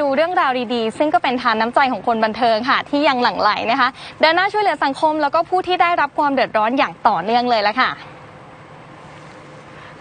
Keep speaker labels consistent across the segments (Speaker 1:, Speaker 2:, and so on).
Speaker 1: ดูเรื่องราวดีๆ ซึ่งก็เป็นทานน้ำใจของคนบันเทิงค่ะ ที่ยังหลั่งไหลนะคะเดินหน้าช่วยเหลือสังคม แล้วก็ผู้ที่ได้รับความเดือดร้อนอย่างต่อเนื่องเลยละค่ะ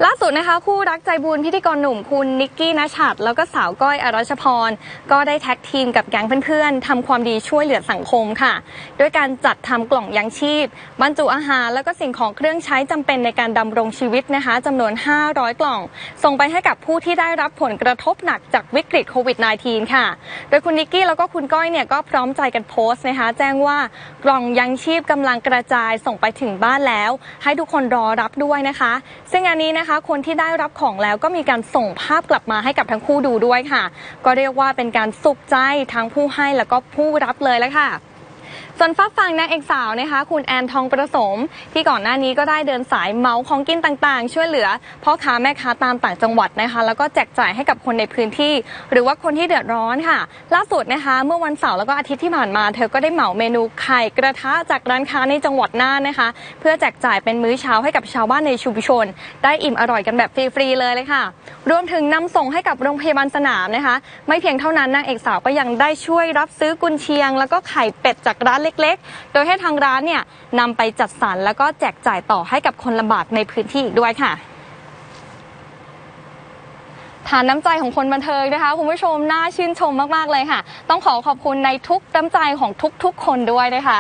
Speaker 1: ล่า สุดนะคะคู่รักใจบุญพิธีกรหนุ่มคุณนิกกี้นชัดแล้วก็สาวก้อยอรัชพร ก็ได้แท็กทีมกับแก๊งเพื่อนๆทำความดีช่วยเหลือสังคมค่ะ ด้วยการจัดทำกล่องยังชีพ บรรจุอาหาร แล้วก็สิ่งของเครื่องใช้จำเป็นในการดำรงชีวิตนะคะจำนวน 500 กล่อง ส่งไปให้กับผู้ที่ได้รับผลกระทบหนักจากวิกฤตโควิด -19 ค่ะ โดยคุณนิกกี้แล้วก็คุณก้อยเนี่ยก็พร้อมใจกันโพสต์นะคะ แจ้งว่ากล่องยังชีพกำลังกระจายส่งไปถึงบ้านแล้ว ให้ทุกคนรอรับด้วยนะคะ ซึ่งอันนี้นะคะคนที่ได้รับของแล้วก็มีการส่งภาพกลับมาให้กับทั้งคู่ดูด้วยค่ะ ก็เรียกว่าเป็นการสุขใจทั้งผู้ให้แล้วก็ผู้รับเลยแล้วค่ะ ส่วนฝากฝั่งนางเอกสาวนะคะ คุณแอนทองประสม ที่ก่อนหน้านี้ก็ได้เดินสายเมาของกินต่างๆ ช่วยเหลือพ่อค้าแม่ค้าตามต่างจังหวัดนะคะ แล้วก็แจกจ่ายให้กับคนในพื้นที่ หรือว่าคนที่เดือดร้อนค่ะ ล่าสุดนะคะ เมื่อวันเสาร์แล้วก็อาทิตย์ที่ผ่านมา เธอก็ได้เหมาเมนูไข่กระทะจากร้านค้าในจังหวัดน่านนะคะ เพื่อแจกจ่ายเป็นมื้อเช้าให้กับชาวบ้านในชุมชน ได้อิ่มอร่อยกันแบบฟรีๆเลยเลยค่ะ รวมถึงนำส่งให้กับโรงพยาบาลสนามนะคะ ไม่เพียงเท่านั้นนางเอกสาวก็ยังได้ช่วยรับซื้อกุนเชียง แล้วก็ไข่เป็ดจากร้านเล็กๆ โดยให้ทางร้านเนี่ยนำไปจัดสรรแล้วก็แจกจ่ายต่อให้กับคนลำบากในพื้นที่อีกด้วยค่ะฐานน้ำใจของคนบันเทิงนะคะคุณผู้ชมน่าชื่นชมมากๆเลยค่ะ ต้องขอขอบคุณในทุกน้ำใจของทุกๆคนด้วยนะคะ